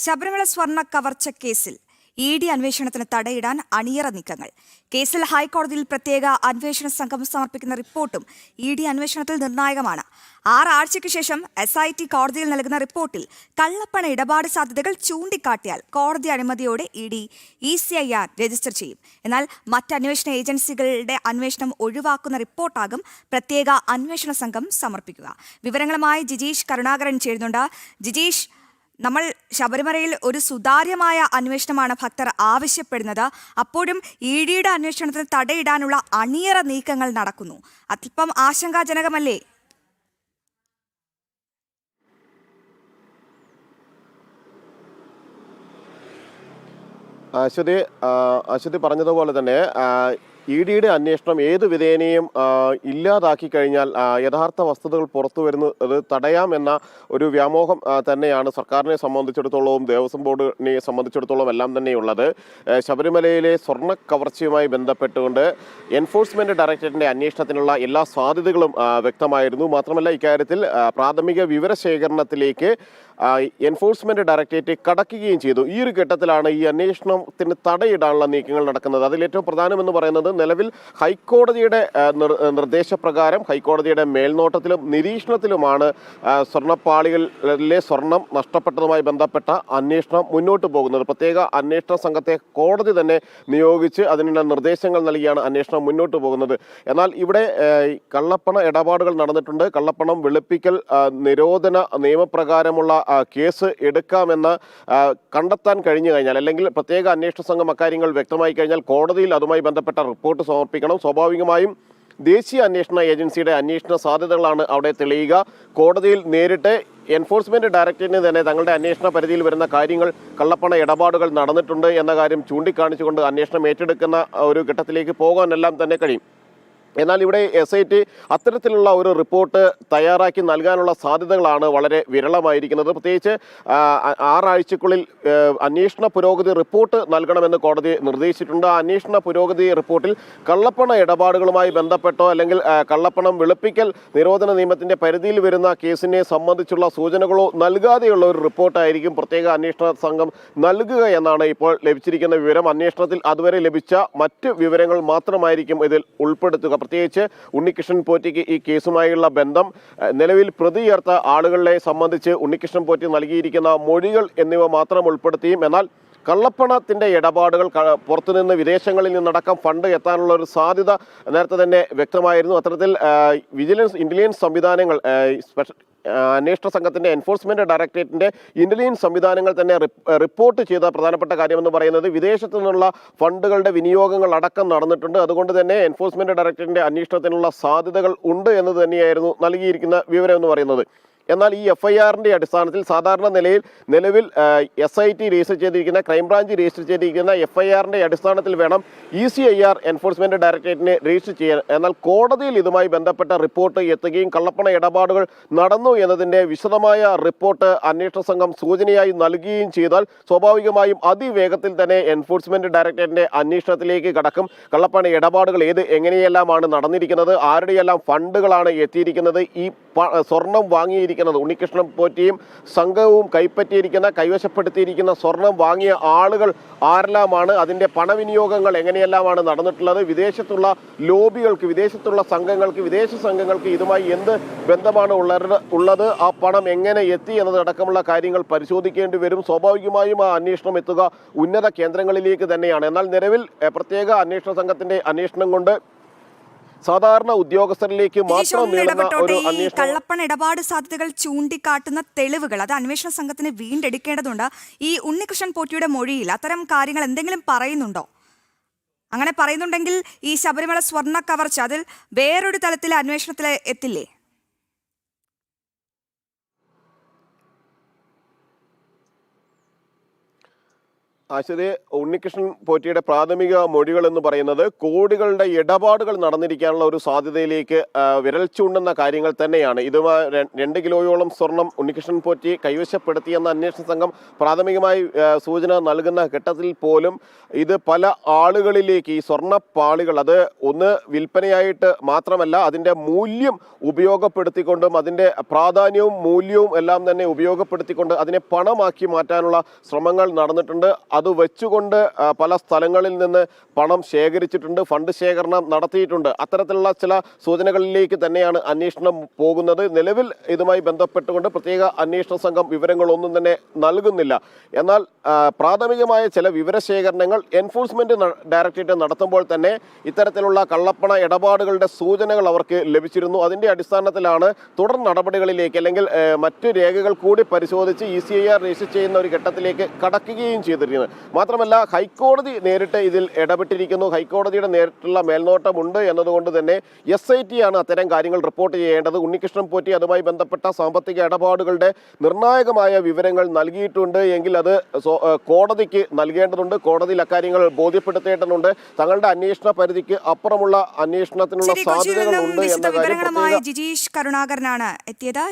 ശബരിമല സ്വർണ കവർച്ച കേസിൽ ഇ ഡി അന്വേഷണത്തിന് തടയിടാൻ അണിയറ നീക്കങ്ങൾ. കേസിൽ ഹൈക്കോടതിയിൽ പ്രത്യേക അന്വേഷണ സംഘം സമർപ്പിക്കുന്ന റിപ്പോർട്ടും ഇ ഡി അന്വേഷണത്തിൽ നിർണായകമാണ്. ആറാഴ്ചയ്ക്ക് ശേഷം എസ് ഐ ടി കോടതിയിൽ നൽകുന്ന റിപ്പോർട്ടിൽ കള്ളപ്പണ ഇടപാട് സാധ്യതകൾ ചൂണ്ടിക്കാട്ടിയാൽ കോടതി അനുമതിയോടെ E D E C I R register ചെയ്യും. എന്നാൽ മറ്റ് അന്വേഷണ ഏജൻസികളുടെ അന്വേഷണം ഒഴിവാക്കുന്ന റിപ്പോർട്ടാകും പ്രത്യേക അന്വേഷണ സംഘം സമർപ്പിക്കുക. വിവരങ്ങളുമായി ജിജീഷ് കരുണാകരൻ ചേരുന്നുണ്ട്. ജിജീഷ് നമ്മൾ ശബരിമലയിൽ ഒരു സുതാര്യമായ അന്വേഷണമാണ് ഭക്തർ ആവശ്യപ്പെടുന്നത്. അപ്പോഴും ഇ ഡിയുടെ അന്വേഷണത്തിന് തടയിടാനുള്ള അണിയറ നീക്കങ്ങൾ നടക്കുന്നു. അതിപ്പം ആശങ്കാജനകമല്ലേ? അശ്വതി അശ്വതി പറഞ്ഞതുപോലെ തന്നെ ഇ ഡിയുടെ അന്വേഷണം ഏത് വിധേനയും ഇല്ലാതാക്കി കഴിഞ്ഞാൽ യഥാർത്ഥ വസ്തുതകൾ പുറത്തു വരുന്നത് തടയാമെന്ന ഒരു വ്യാമോഹം തന്നെയാണ് സർക്കാരിനെ സംബന്ധിച്ചിടത്തോളവും ദേവസ്വം ബോർഡിനെ സംബന്ധിച്ചിടത്തോളം എല്ലാം തന്നെയുള്ളത്. ശബരിമലയിലെ സ്വർണ കവർച്ചയുമായി ബന്ധപ്പെട്ടുകൊണ്ട് എൻഫോഴ്സ്മെന്റ് ഡയറക്ടറേറ്റിന്റെ അന്വേഷണത്തിനുള്ള എല്ലാ സാധ്യതകളും വ്യക്തമായിരുന്നു. മാത്രമല്ല ഇക്കാര്യത്തിൽ പ്രാഥമിക വിവരശേഖരണത്തിലേക്ക് ശേഖരണത്തിലേക്ക് എൻഫോഴ്സ്മെന്റ് ഡയറക്ടറേറ്റ് കടക്കുകയും ചെയ്തു. ഈ ഒരു ഘട്ടത്തിലാണ് ഈ അന്വേഷണത്തിന് തടയിടാനുള്ള നീക്കങ്ങൾ നടക്കുന്നത്. അതിൽ ഏറ്റവും പ്രധാനമെന്ന് പറയുന്നത് നിലവിൽ ഹൈക്കോടതിയുടെ നിർദ്ദേശപ്രകാരം ഹൈക്കോടതിയുടെ മേൽനോട്ടത്തിലും നിരീക്ഷണത്തിലുമാണ് സ്വർണപ്പാളികളിലെ സ്വർണം നഷ്ടപ്പെട്ടതുമായി ബന്ധപ്പെട്ട അന്വേഷണം മുന്നോട്ട് പോകുന്നത്. പ്രത്യേക അന്വേഷണ സംഘത്തെ കോടതി തന്നെ നിയോഗിച്ച് അതിനുള്ള നിർദ്ദേശങ്ങൾ നൽകിയാണ് അന്വേഷണം മുന്നോട്ട് പോകുന്നത്. എന്നാൽ ഇവിടെ കള്ളപ്പണ ഇടപാടുകൾ നടന്നിട്ടുണ്ട്. കള്ളപ്പണം വെളുപ്പിക്കൽ നിരോധന നിയമപ്രകാരമുള്ള കേസ് എടുക്കാമെന്ന് കണ്ടെത്താൻ കഴിഞ്ഞു കഴിഞ്ഞാൽ അല്ലെങ്കിൽ പ്രത്യേക അന്വേഷണ സംഘം അക്കാര്യങ്ങൾ വ്യക്തമായി കഴിഞ്ഞാൽ കോടതിയിൽ അതുമായി ബന്ധപ്പെട്ട റിപ്പോർട്ട് സമർപ്പിക്കണം. സ്വാഭാവികമായും ദേശീയ അന്വേഷണ ഏജൻസിയുടെ അന്വേഷണ സാധ്യതകളാണ് അവിടെ തെളിയുക. കോടതിയിൽ നേരിട്ട് എൻഫോഴ്സ്മെന്റ് ഡയറക്ടറേറ്റിന് തന്നെ തങ്ങളുടെ അന്വേഷണ പരിധിയിൽ വരുന്ന കാര്യങ്ങൾ കള്ളപ്പണ ഇടപാടുകൾ നടന്നിട്ടുണ്ട് എന്ന കാര്യം ചൂണ്ടിക്കാണിച്ചുകൊണ്ട് അന്വേഷണം ഏറ്റെടുക്കുന്ന ഒരു ഘട്ടത്തിലേക്ക് പോകാനെല്ലാം തന്നെ കഴിയും. എന്നാൽ ഇവിടെ എസ് ഐ ടി അത്തരത്തിലുള്ള ഒരു റിപ്പോർട്ട് തയ്യാറാക്കി നൽകാനുള്ള സാധ്യതകളാണ് വളരെ വിരളമായിരിക്കുന്നത്. പ്രത്യേകിച്ച് ആറാഴ്ചക്കുള്ളിൽ അന്വേഷണ പുരോഗതി റിപ്പോർട്ട് നൽകണമെന്ന് കോടതി നിർദ്ദേശിച്ചിട്ടുണ്ട്. ആ അന്വേഷണ പുരോഗതി റിപ്പോർട്ടിൽ കള്ളപ്പണ ഇടപാടുകളുമായി ബന്ധപ്പെട്ടോ അല്ലെങ്കിൽ കള്ളപ്പണം വെളുപ്പിക്കൽ നിരോധന നിയമത്തിന്റെ പരിധിയിൽ വരുന്ന കേസിനെ സംബന്ധിച്ചുള്ള സൂചനകളോ നൽകാതെയുള്ള ഒരു റിപ്പോർട്ടായിരിക്കും പ്രത്യേക അന്വേഷണ സംഘം നൽകുക എന്നാണ് ഇപ്പോൾ ലഭിച്ചിരിക്കുന്ന വിവരം. അന്വേഷണത്തിൽ അതുവരെ ലഭിച്ച മറ്റ് വിവരങ്ങൾ മാത്രമായിരിക്കും ഇതിൽ ഉൾപ്പെടുത്തുക. പ്രത്യേകിച്ച് ഉണ്ണികൃഷ്ണൻ പോറ്റിക്ക് ഈ കേസുമായുള്ള ബന്ധം നിലവിൽ പ്രതി ചേർത്ത ആളുകളെ സംബന്ധിച്ച് ഉണ്ണികൃഷ്ണൻ പോറ്റി നൽകിയിരിക്കുന്ന മൊഴികൾ എന്നിവ മാത്രം ഉൾപ്പെടുത്തിയും എന്നാൽ കള്ളപ്പണത്തിന്റെ ഇടപാടുകൾ പുറത്തുനിന്ന് വിദേശങ്ങളിൽ നിന്നടക്കം ഫണ്ട് എത്താനുള്ള ഒരു സാധ്യത നേരത്തെ തന്നെ വ്യക്തമായിരുന്നു. അത്തരത്തിൽ വിജിലൻസ് ഇന്റലിജൻസ് സംവിധാനങ്ങൾ അന്വേഷണ സംഘത്തിന്റെ എൻഫോഴ്സ്മെന്റ് ഡയറക്ടറേറ്റിന്റെ ഇന്റലിജൻസ് സംവിധാനങ്ങൾ തന്നെ റിപ്പോർട്ട് ചെയ്ത പ്രധാനപ്പെട്ട കാര്യമെന്ന് പറയുന്നത് വിദേശത്തു നിന്നുള്ള ഫണ്ടുകളുടെ വിനിയോഗങ്ങൾ അടക്കം നടന്നിട്ടുണ്ട്. അതുകൊണ്ട് തന്നെ എൻഫോഴ്സ്മെന്റ് ഡയറക്ടറേറ്റിന്റെ അന്വേഷണത്തിനുള്ള സാധ്യതകൾ ഉണ്ട് എന്ന് തന്നെയായിരുന്നു നൽകിയിരിക്കുന്ന വിവരം എന്ന് പറയുന്നത്. എന്നാൽ ഈ എഫ് അടിസ്ഥാനത്തിൽ സാധാരണ നിലയിൽ നിലവിൽ എസ് ഐ ടി രജിസ്റ്റർ ചെയ്തിരിക്കുന്ന ക്രൈംബ്രാഞ്ച് രജിസ്റ്റർ ചെയ്തിരിക്കുന്ന എഫ് ഐ ആറിന്റെ അടിസ്ഥാനത്തിൽ വേണം E C I R enforcement ഡയറക്ടറേറ്റിനെ register ചെയ്യാൻ. എന്നാൽ കോടതിയിൽ ഇതുമായി ബന്ധപ്പെട്ട റിപ്പോർട്ട് എത്തുകയും കള്ളപ്പണ ഇടപാടുകൾ നടന്നു എന്നതിന്റെ വിശദമായ റിപ്പോർട്ട് അന്വേഷണ സംഘം സൂചനയായി നൽകുകയും ചെയ്താൽ സ്വാഭാവികമായും അതിവേഗത്തിൽ തന്നെ എൻഫോഴ്സ്മെന്റ് ഡയറക്ടറേറ്റിന്റെ അന്വേഷണത്തിലേക്ക് കടക്കും. കള്ളപ്പണ ഇടപാടുകൾ ഏത് എങ്ങനെയെല്ലാമാണ് നടന്നിരിക്കുന്നത് ആരുടെയെല്ലാം ഫണ്ടുകളാണ് എത്തിയിരിക്കുന്നത് ഈ സ്വർണം വാങ്ങിയിരിക്കുന്നത്. ഉണ്ണികൃഷ്ണൻ പോറ്റിയും സംഘവും കൈപ്പറ്റിയിരിക്കുന്ന കൈവശപ്പെടുത്തിയിരിക്കുന്ന സ്വർണം വാങ്ങിയ ആളുകൾ ആരെല്ലാമാണ്? അതിന്റെ പണവിനിയോഗങ്ങൾ എങ്ങനെയെല്ലാമാണ് നടന്നിട്ടുള്ളത്? വിദേശത്തുള്ള ലോബികൾക്ക് വിദേശത്തുള്ള സംഘങ്ങൾക്ക് വിദേശ സംഘങ്ങൾക്ക് ഇതുമായി എന്ത് ബന്ധമാണ് ഉള്ളത്? ആ പണം എങ്ങനെ എത്തി എന്നതടക്കമുള്ള കാര്യങ്ങൾ പരിശോധിക്കേണ്ടി വരും. സ്വാഭാവികമായും ആ അന്വേഷണം എത്തുക ഉന്നത കേന്ദ്രങ്ങളിലേക്ക് തന്നെയാണ്. എന്നാൽ നിലവിൽ പ്രത്യേക അന്വേഷണ സംഘത്തിന്റെ അന്വേഷണം കൊണ്ട് സാധാരണ ഉദ്യോഗസ്ഥരിലേക്ക് മാത്രം കള്ളപ്പണ ഇടപാട് സാധ്യതകൾ ചൂണ്ടിക്കാട്ടുന്ന തെളിവുകൾ അത് അന്വേഷണ സംഘത്തിന് വീണ്ടെടുക്കേണ്ടതുണ്ട്. ഈ ഉണ്ണികൃഷ്ണൻ പോറ്റിയുടെ മൊഴിയിൽ അത്തരം കാര്യങ്ങൾ എന്തെങ്കിലും പറയുന്നുണ്ടോ? അങ്ങനെ പറയുന്നുണ്ടെങ്കിൽ ഈ ശബരിമല സ്വർണ കവർച്ച അതിൽ വേറൊരു തലത്തിലെ അന്വേഷണത്തിൽ എത്തില്ലേ? ആശുപത്രി ഉണ്ണികൃഷ്ണൻ പോറ്റിയുടെ പ്രാഥമിക മൊഴികൾ എന്ന് പറയുന്നത് കോടികളുടെ ഇടപാടുകൾ നടന്നിരിക്കാനുള്ള ഒരു സാധ്യതയിലേക്ക് വിരൽ ചൂണ്ടുന്ന കാര്യങ്ങൾ തന്നെയാണ്. ഇതുമായി രണ്ട് കിലോയോളം സ്വർണം ഉണ്ണികൃഷ്ണൻ പോറ്റി കൈവശപ്പെടുത്തിയെന്ന അന്വേഷണ സംഘം പ്രാഥമികമായി സൂചന നൽകുന്ന ഘട്ടത്തിൽ പോലും ഇത് പല ആളുകളിലേക്ക് ഈ സ്വർണപ്പാളികൾ അത് ഒന്ന് വിൽപ്പനയായിട്ട് മാത്രമല്ല അതിന്റെ മൂല്യം ഉപയോഗപ്പെടുത്തിക്കൊണ്ടും അതിന്റെ പ്രാധാന്യവും മൂല്യവും എല്ലാം തന്നെ ഉപയോഗപ്പെടുത്തിക്കൊണ്ട് അതിനെ പണമാക്കി മാറ്റാനുള്ള ശ്രമങ്ങൾ നടന്നിട്ടുണ്ട്. അത് വെച്ചുകൊണ്ട് പല സ്ഥലങ്ങളിൽ നിന്ന് പണം ശേഖരിച്ചിട്ടുണ്ട് ഫണ്ട് ശേഖരണം നടത്തിയിട്ടുണ്ട്. അത്തരത്തിലുള്ള ചില സൂചനകളിലേക്ക് തന്നെയാണ് അന്വേഷണം പോകുന്നത്. നിലവിൽ ഇതുമായി ബന്ധപ്പെട്ടുകൊണ്ട് പ്രത്യേക അന്വേഷണ സംഘം വിവരങ്ങളൊന്നും തന്നെ നൽകുന്നില്ല. എന്നാൽ പ്രാഥമികമായ ചില വിവരശേഖരണങ്ങൾ എൻഫോഴ്സ്മെന്റ് ഡയറക്ടറേറ്റ് നടത്തുമ്പോൾ തന്നെ ഇത്തരത്തിലുള്ള കള്ളപ്പണ ഇടപാടുകളുടെ സൂചനകൾ അവർക്ക് ലഭിച്ചിരുന്നു. അതിന്റെ അടിസ്ഥാനത്തിലാണ് തുടർ നടപടികളിലേക്ക് അല്ലെങ്കിൽ മറ്റു രേഖകൾ കൂടി പരിശോധിച്ച് E C I R register ചെയ്യുന്ന ഒരു ഘട്ടത്തിലേക്ക് കടക്കുകയും ചെയ്തിരിക്കുന്നത് മാത്രമല്ല ഹൈക്കോടതി നേരിട്ട് ഇതിൽ ഇടപെട്ടിരിക്കുന്നു. ഹൈക്കോടതിയുടെ നേരിട്ടുള്ള മേൽനോട്ടമുണ്ട് എന്നതുകൊണ്ട് തന്നെ എസ് ഐ ടി ആണ് അത്തരം കാര്യങ്ങൾ റിപ്പോർട്ട് ചെയ്യേണ്ടത്. ഉണ്ണികൃഷ്ണൻ പോറ്റി അതുമായി ബന്ധപ്പെട്ട സാമ്പത്തിക ഇടപാടുകളുടെ നിർണായകമായ വിവരങ്ങൾ നൽകിയിട്ടുണ്ട്. എങ്കിൽ അത് കോടതിക്ക് നൽകേണ്ടതുണ്ട്. കോടതിയിൽ അക്കാര്യങ്ങൾ ബോധ്യപ്പെടുത്തേണ്ടതുണ്ട്. തങ്ങളുടെ അന്വേഷണ പരിധിക്ക് അപ്പുറമുള്ള അന്വേഷണത്തിനുള്ള വിശദ എന്ന കാര്യം ജിജീഷ് കരുണാകരനാണ് എത്തിയത്.